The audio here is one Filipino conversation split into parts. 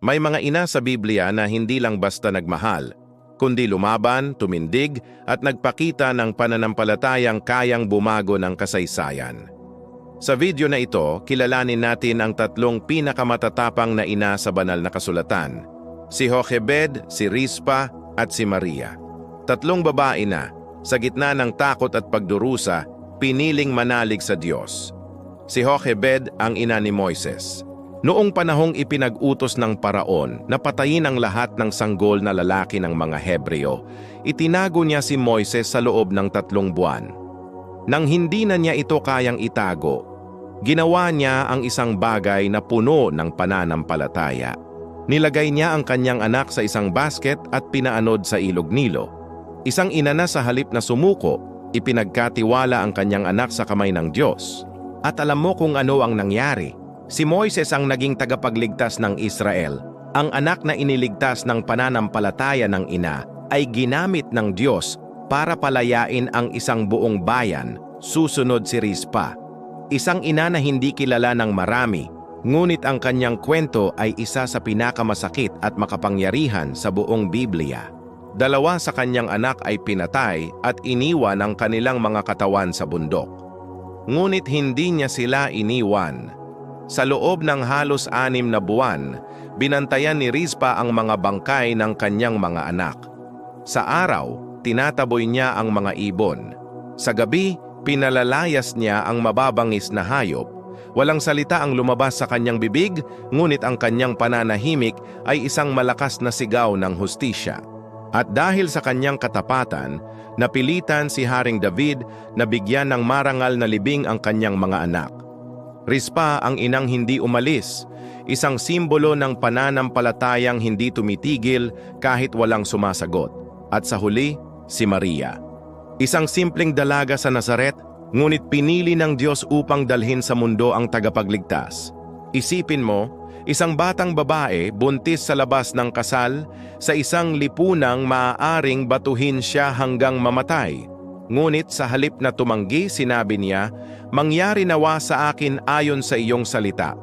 May mga ina sa Biblia na hindi lang basta nagmahal, kundi lumaban, tumindig at nagpakita ng pananampalatayang kayang bumago ng kasaysayan. Sa video na ito, kilalanin natin ang tatlong pinakamatatapang na ina sa banal na kasulatan. Si Jochebed, si Rispa at si Maria. Tatlong babae na, sa gitna ng takot at pagdurusa, piniling manalig sa Diyos. Si Jochebed ang ina ni Moises. Noong panahong ipinag-utos ng paraon na patayin ang lahat ng sanggol na lalaki ng mga Hebreo, itinago niya si Moises sa loob ng tatlong buwan. Nang hindi na niya ito kayang itago, ginawa niya ang isang bagay na puno ng pananampalataya. Nilagay niya ang kanyang anak sa isang basket at pinaanod sa ilog Nilo. Isang ina na sa halip na sumuko, ipinagkatiwala ang kanyang anak sa kamay ng Diyos. At alam mo kung ano ang nangyari. Si Moises ang naging tagapagligtas ng Israel. Ang anak na iniligtas ng pananampalataya ng ina ay ginamit ng Diyos para palayain ang isang buong bayan, susunod si Rispa. Isang ina na hindi kilala ng marami, ngunit ang kanyang kwento ay isa sa pinakamasakit at makapangyarihan sa buong Biblia. Dalawa sa kanyang anak ay pinatay at iniwan ang kanilang mga katawan sa bundok. Ngunit hindi niya sila iniwan. Sa loob ng halos anim na buwan, binantayan ni Rizpa ang mga bangkay ng kanyang mga anak. Sa araw, tinataboy niya ang mga ibon. Sa gabi, pinalalayas niya ang mababangis na hayop. Walang salita ang lumabas sa kanyang bibig, ngunit ang kanyang pananahimik ay isang malakas na sigaw ng hustisya. At dahil sa kanyang katapatan, napilitan si Haring David na bigyan ng marangal na libing ang kanyang mga anak. Rispa ang inang hindi umalis, isang simbolo ng pananampalatayang hindi tumitigil kahit walang sumasagot. At sa huli, si Maria. Isang simpleng dalaga sa Nazaret, ngunit pinili ng Diyos upang dalhin sa mundo ang tagapagligtas. Isipin mo, isang batang babae buntis sa labas ng kasal, sa isang lipunang maaaring batuhin siya hanggang mamatay. Ngunit sa halip na tumanggi, sinabi niya, Mangyari nawa sa akin ayon sa iyong salita.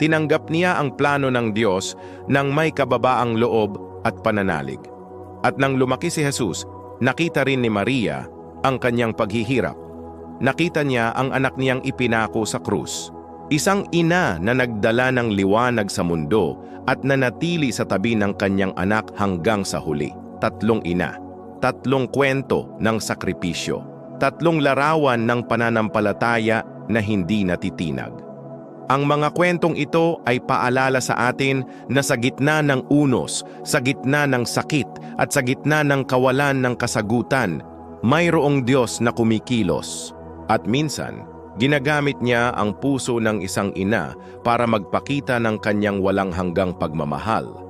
Tinanggap niya ang plano ng Diyos nang may kababaang loob at pananalig. At nang lumaki si Jesus, nakita rin ni Maria ang kanyang paghihirap. Nakita niya ang anak niyang ipinako sa krus. Isang ina na nagdala ng liwanag sa mundo at nanatili sa tabi ng kanyang anak hanggang sa huli. Tatlong ina tatlong kwento ng sakripisyo, tatlong larawan ng pananampalataya na hindi natitinag. Ang mga kwentong ito ay paalala sa atin na sa gitna ng unos, sa gitna ng sakit at sa gitna ng kawalan ng kasagutan, mayroong Diyos na kumikilos. At minsan, ginagamit niya ang puso ng isang ina para magpakita ng kanyang walang hanggang pagmamahal